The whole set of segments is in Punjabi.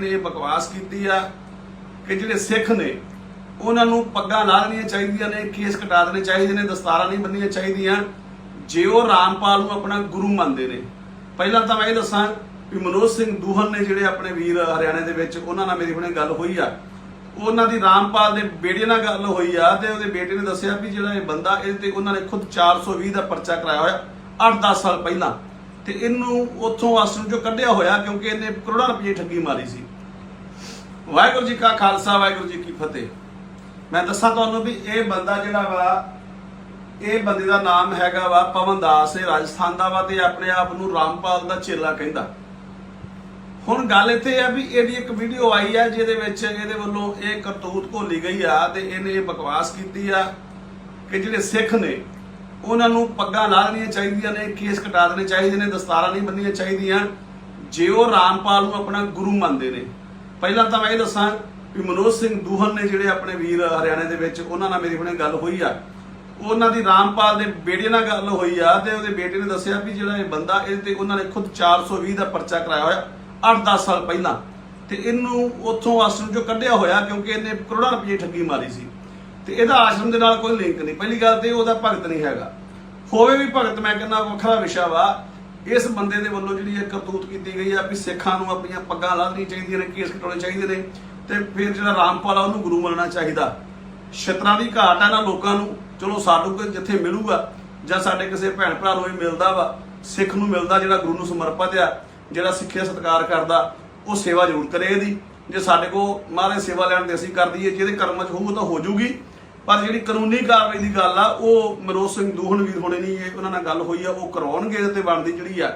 ਇਹਨੇ ਇਹ ਬਕਵਾਸ ਕੀਤੀ ਆ ਕਿ ਜਿਹੜੇ ਸਿੱਖ ਨੇ, ਉਹਨਾਂ ਨੂੰ ਪੱਗਾਂ ਲਾ ਲੈਣੀਆਂ ਚਾਹੀਦੀਆਂ ਨੇ, ਕੇਸ ਕਟਾ ਦੇਣੇ ਚਾਹੀਦੇ ਨੇ, ਦਸਤਾਰਾਂ ਨਹੀਂ ਬੰਨ੍ਹਣੀਆਂ ਚਾਹੀਦੀਆਂ। ਜੇ ਉਹ ਰਾਮਪਾਲ ਨੂੰ ਆਪਣਾ ਗੁਰੂ ਮੰਨਦੇ ਨੇ, ਪਹਿਲਾਂ ਤਾਂ ਮੈਂ ਇਹ ਦੱਸਾਂ ਵੀ ਮਨੋਜ ਸਿੰਘ ਦੂਹਨ ਨੇ ਜਿਹੜੇ ਆਪਣੇ ਵੀਰ ਹਰਿਆਣੇ ਦੇ ਵਿੱਚ, ਉਹਨਾਂ ਨਾਲ ਮੇਰੀ ਹੁਣੇ ਗੱਲ ਹੋਈ ਆ। ਉਹਨਾਂ ਦੀ ਰਾਮਪਾਲ ਦੇ ਬੇਟੇ ਨਾਲ ਗੱਲ ਹੋਈ ਆ ਤੇ ਉਹਦੇ ਬੇਟੇ ਨੇ ਦੱਸਿਆ ਵੀ ਜਿਹੜਾ ਇਹ ਬੰਦਾ, ਇਹਦੇ ਤੇ ਉਹਨਾਂ ਨੇ ਖੁਦ 420 ਦਾ ਪਰਚਾ ਕਰਾਇਆ ਹੋਇਆ 8-10 ਸਾਲ ਪਹਿਲਾਂ। ਤੇ ਇਹਨੂੰ ਉੱਥੋਂ ਆਸ਼ਰਮ ਚੋਂ ਕੱਢਿਆ ਹੋਇਆ, ਕਿਉਂਕਿ ਇਹਨੇ ਕਰੋੜਾਂ ਰੁਪਏ ਠੱਗੀ ਮਾਰੀ ਸੀ। ਵਾਹਿਗੁਰੂ ਜੀ ਕਾ ਖਾਲਸਾ, ਵਾਹਿਗੁਰੂ ਜੀ ਕੀ ਫਤਿਹ। ਮੈਂ ਦੱਸਾਂ ਤੁਹਾਨੂੰ ਵੀ ਇਹ ਬੰਦਾ ਜਿਹੜਾ ਵਾ, ਇਹ ਬੰਦੇ ਦਾ ਨਾਮ ਹੈਗਾ ਵਾ ਪਵਨ ਦਾਸ, ਇਹ ਰਾਜਸਥਾਨ ਦਾ ਵਾ ਤੇ ਆਪਣੇ ਆਪ ਨੂੰ ਰਾਮਪਾਲ ਦਾ ਚੇਲਾ ਕਹਿੰਦਾ। ਹੁਣ ਗੱਲ ਇੱਥੇ ਆ ਵੀ ਇਹਦੀ ਇੱਕ ਵੀਡੀਓ ਆਈ ਆ, ਜਿਹਦੇ ਵਿੱਚ ਇਹਦੇ ਵੱਲੋਂ ਇਹ ਕਰਤੂਤ ਘੋਲੀ ਗਈ ਆ ਤੇ ਇਹਨੇ ਇਹ ਬਕਵਾਸ ਕੀਤੀ ਆ ਕਿ ਜਿਹੜੇ ਸਿੱਖ ਨੇ ਉਹਨਾਂ ਨੂੰ ਪੱਗਾਂ ਲਾ ਲੈਣੀਆਂ ਚਾਹੀਦੀਆਂ ਨੇ, ਕੇਸ ਕਟਾ ਦੇਣੇ ਚਾਹੀਦੇ ਨੇ, ਦਸਤਾਰਾਂ ਨਹੀਂ ਬੰਨ੍ਹਣੀਆਂ ਚਾਹੀਦੀਆਂ। ਜੇ ਉਹ ਰਾਮਪਾਲ ਨੂੰ ਆਪਣਾ ਗੁਰੂ ਮੰਨਦੇ ਨੇ, ਪਹਿਲਾਂ ਤਾਂ ਮੈਂ ਇਹ ਦੱਸਾਂ ਵੀ ਮਨੋਜ ਸਿੰਘ ਦੂਹਨ ਨੇ ਜਿਹੜੇ ਆਪਣੇ ਵੀਰ ਹਰਿਆਣੇ ਦੇ ਵਿੱਚ, ਉਹਨਾਂ ਨਾਲ ਮੇਰੀ ਹੁਣੇ ਗੱਲ ਹੋਈ ਆ। ਉਹਨਾਂ ਦੀ ਰਾਮਪਾਲ ਦੇ ਬੇਟੇ ਨਾਲ ਗੱਲ ਹੋਈ ਆ ਤੇ ਉਹਦੇ ਬੇਟੇ ਨੇ ਦੱਸਿਆ ਵੀ ਜਿਹੜਾ ਇਹ ਬੰਦਾ ਇਹਦੇ ਤੇ ਉਹਨਾਂ ਨੇ ਖੁਦ 420 ਦਾ ਪਰਚਾ ਕਰਾਇਆ ਹੋਇਆ 8-10 ਸਾਲ ਪਹਿਲਾਂ। ਤੇ ਇਹਨੂੰ ਉੱਥੋਂ ਆਸ਼ਰਮ ਚੋਂ ਕੱਢਿਆ ਹੋਇਆ ਕਿਉਂਕਿ ਇਹਨੇ ਕਰੋੜਾਂ ਰੁਪਏ ਠੱਗੀ ਮਾਰੀ ਸੀ। ਤੇ ਇਹਦਾ ਆਸ਼ਰਮ ਦੇ ਨਾਲ ਕੋਈ ਲਿੰਕ ਨਹੀਂ। ਪਹਿਲੀ ਗੱਲ ਤੇ ਇਹ ਉਹਦਾ ਭਗਤ ਨਹੀਂ ਹੈਗਾ। ਹੋਵੇ ਵੀ ਭਗਤ, ਮੈਂ ਕਹਿੰਦਾ ਵੱਖਰਾ ਵਿਸ਼ਾ ਵਾ। ਇਸ ਬੰਦੇ ਦੇ ਵੱਲੋਂ ਜਿਹੜੀ ਇਹ ਕਰਤੂਤ ਕੀਤੀ ਗਈ ਆ ਵੀ ਸਿੱਖਾਂ ਨੂੰ ਆਪਣੀਆਂ ਪੱਗਾਂ ਲਾਹਣੀਆਂ ਚਾਹੀਦੀਆਂ ਨੇ, ਕੇਸ ਕਟਾਉਣੇ ਚਾਹੀਦੇ ਨੇ ਤੇ ਫਿਰ ਜਿਹੜਾ ਰਾਮਪਾਲ ਆ ਉਹਨੂੰ ਗੁਰੂ ਮੰਨਣਾ ਚਾਹੀਦਾ। ਛਤਰਾਂ ਦੀ ਘਾਟ ਆ ਨਾ ਲੋਕਾਂ ਨੂੰ। ਚਲੋ ਸਾਨੂੰ ਕੋਈ ਜਿੱਥੇ ਮਿਲੂਗਾ ਜਾਂ ਸਾਡੇ ਕਿਸੇ ਭੈਣ ਭਰਾ ਨੂੰ ਵੀ ਮਿਲਦਾ ਵਾ, ਸਿੱਖ ਨੂੰ ਮਿਲਦਾ ਜਿਹੜਾ ਗੁਰੂ ਨੂੰ ਸਮਰਪਿਤ ਆ, ਜਿਹੜਾ ਸਿੱਖਿਆ ਸਤਿਕਾਰ ਕਰਦਾ, ਉਹ ਸੇਵਾ ਜ਼ਰੂਰ ਕਰੇ ਇਹਦੀ। ਜੇ ਸਾਡੇ ਕੋ ਮਹਾਰਾਜ ਸੇਵਾ ਲੈਣ ਦੇ ਅਸੀਂ ਕਰ ਦਈਏ, ਜਿਹਦੇ ਕਰਮ 'ਚ ਹੋਊ ਤਾਂ ਹੋ ਜੂਗੀ ਪਰ ਜਿਹੜੀ ਕਾਨੂੰਨੀ ਕਾਰਵਾਈ ਦੀ ਗੱਲ ਆ, ਉਹ ਮਨੋਜ ਸਿੰਘ ਦੂਹਣ ਵੀਰ ਹੋਣੇ ਨਹੀਂ, ਇਹ ਉਹਨਾਂ ਨਾਲ ਗੱਲ ਹੋਈ ਆ, ਉਹ ਕਰਵਾਉਣਗੇ ਇਹਦੇ ਤੇ ਬਣਦੀ ਜਿਹੜੀ ਆ।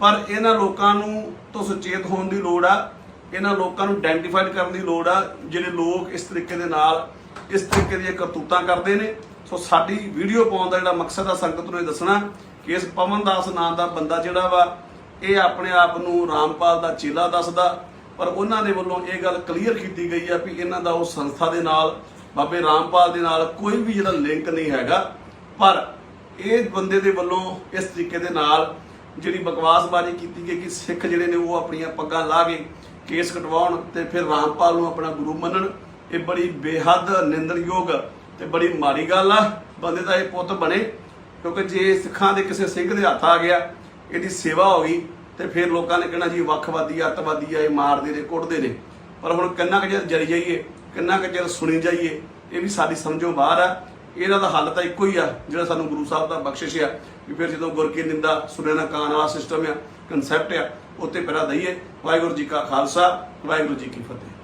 ਪਰ ਇਹਨਾਂ ਲੋਕਾਂ ਨੂੰ ਤੋਂ ਸੁਚੇਤ ਹੋਣ ਦੀ ਲੋੜ ਆ, ਇਹਨਾਂ ਲੋਕਾਂ ਨੂੰ ਆਇਡੈਂਟੀਫਾਈਡ ਕਰਨ ਦੀ ਲੋੜ ਆ, ਜਿਹੜੇ ਲੋਕ ਇਸ ਤਰੀਕੇ ਦੇ ਨਾਲ, ਇਸ ਤਰੀਕੇ ਦੀਆਂ ਕਰਤੂਤਾਂ ਕਰਦੇ ਨੇ। ਸੋ ਸਾਡੀ ਵੀਡੀਓ ਪਾਉਣ ਦਾ ਜਿਹੜਾ ਮਕਸਦ ਆ, ਸੰਗਤ ਨੂੰ ਇਹ ਦੱਸਣਾ, ਕਿ ਇਸ ਪਵਨ ਦਾਸ ਨਾਂ ਦਾ ਬੰਦਾ ਜਿਹੜਾ ਵਾ, ਇਹ ਆਪਣੇ ਆਪ ਨੂੰ ਰਾਮਪਾਲ ਦਾ ਚੇਲਾ ਦੱਸਦਾ। ਪਰ ਉਹਨਾਂ ਦੇ ਵੱਲੋਂ ਇਹ ਗੱਲ ਕਲੀਅਰ ਕੀਤੀ ਗਈ ਆ ਵੀ ਇਹਨਾਂ ਦਾ ਉਹ ਸੰਸਥਾ ਦੇ ਨਾਲ ਬਾਬੇ ਰਾਮਪਾਲ ਦੇ ਨਾਲ ਕੋਈ ਵੀ ਜਿਹੜਾ ਲਿੰਕ ਨਹੀਂ ਹੈਗਾ, ਪਰ ਇਹ ਬੰਦੇ ਦੇ ਵੱਲੋਂ ਇਸ ਤਰੀਕੇ ਦੇ ਨਾਲ ਜਿਹੜੀ ਬਕਵਾਸਬਾਜ਼ੀ ਕੀਤੀ ਗਈ ਕਿ ਸਿੱਖ ਜਿਹੜੇ ਨੇ ਉਹ ਆਪਣੀਆਂ ਪੱਗਾਂ ਲਾ ਕੇ ਕੇਸ ਕਟਵਾਉਣ ਤੇ ਫਿਰ ਰਾਮਪਾਲ ਨੂੰ ਆਪਣਾ ਗੁਰੂ ਮੰਨਣ, ਇਹ ਬੜੀ ਬੇਹੱਦ ਨਿੰਦਣਯੋਗ ਤੇ ਬੜੀ ਮਾੜੀ ਗੱਲ ਆ। ਬੰਦੇ ਦਾ ਇਹ ਪੁੱਤ ਬਣੇ, ਕਿਉਂਕਿ ਜੇ ਸਿੱਖਾਂ ਦੇ ਕਿਸੇ ਸਿੰਘ ਦੇ ਹੱਥ ਆ ਗਿਆ, ਇਹਦੀ ਸੇਵਾ ਹੋ ਗਈ ਤੇ ਫਿਰ ਲੋਕਾਂ ਨੇ ਕਹਿਣਾ ਜੀ ਵੱਖਵਾਦੀ, ਅੱਤਵਾਦੀ ਆ, ਇਹ ਮਾਰਦੇ ਨੇ, ਕੁੱਟਦੇ ਨੇ। ਪਰ ਹੁਣ ਕਿੰਨਾ ਕੁ ਚਿਰ ਜਰੀ ਜਾਈਏ ਕਿੰਨਾ ਕੁ ਚਿਰ ਸੁਣੀ ਜਾਈਏ, ਇਹ ਵੀ ਸਾਡੀ ਸਮਝੋਂ ਬਾਹਰ ਆ। ਇਹਦਾ ਤਾਂ ਹੱਲ ਤਾਂ ਇੱਕੋ ਹੀ ਆ, ਜਿਹੜਾ ਸਾਨੂੰ ਗੁਰੂ ਸਾਹਿਬ ਦਾ ਬਖਸ਼ਿਸ਼ ਆ, ਵੀ ਫਿਰ ਜਦੋਂ ਗੁਰ ਕੀ ਨਿੰਦਾ ਸੁਣੇ ਨਾ ਕਾਨ ਵਾਲਾ ਸਿਸਟਮ ਆ ਕਨਸੈਪਟ ਆ, ਉੱਤੇ ਪਹਿਰਾ ਦਈਏ। ਵਾਹਿਗੁਰੂ ਜੀ ਕਾ ਖਾਲਸਾ, ਵਾਹਿਗੁਰੂ ਜੀ ਕੀ ਫਤਿਹ।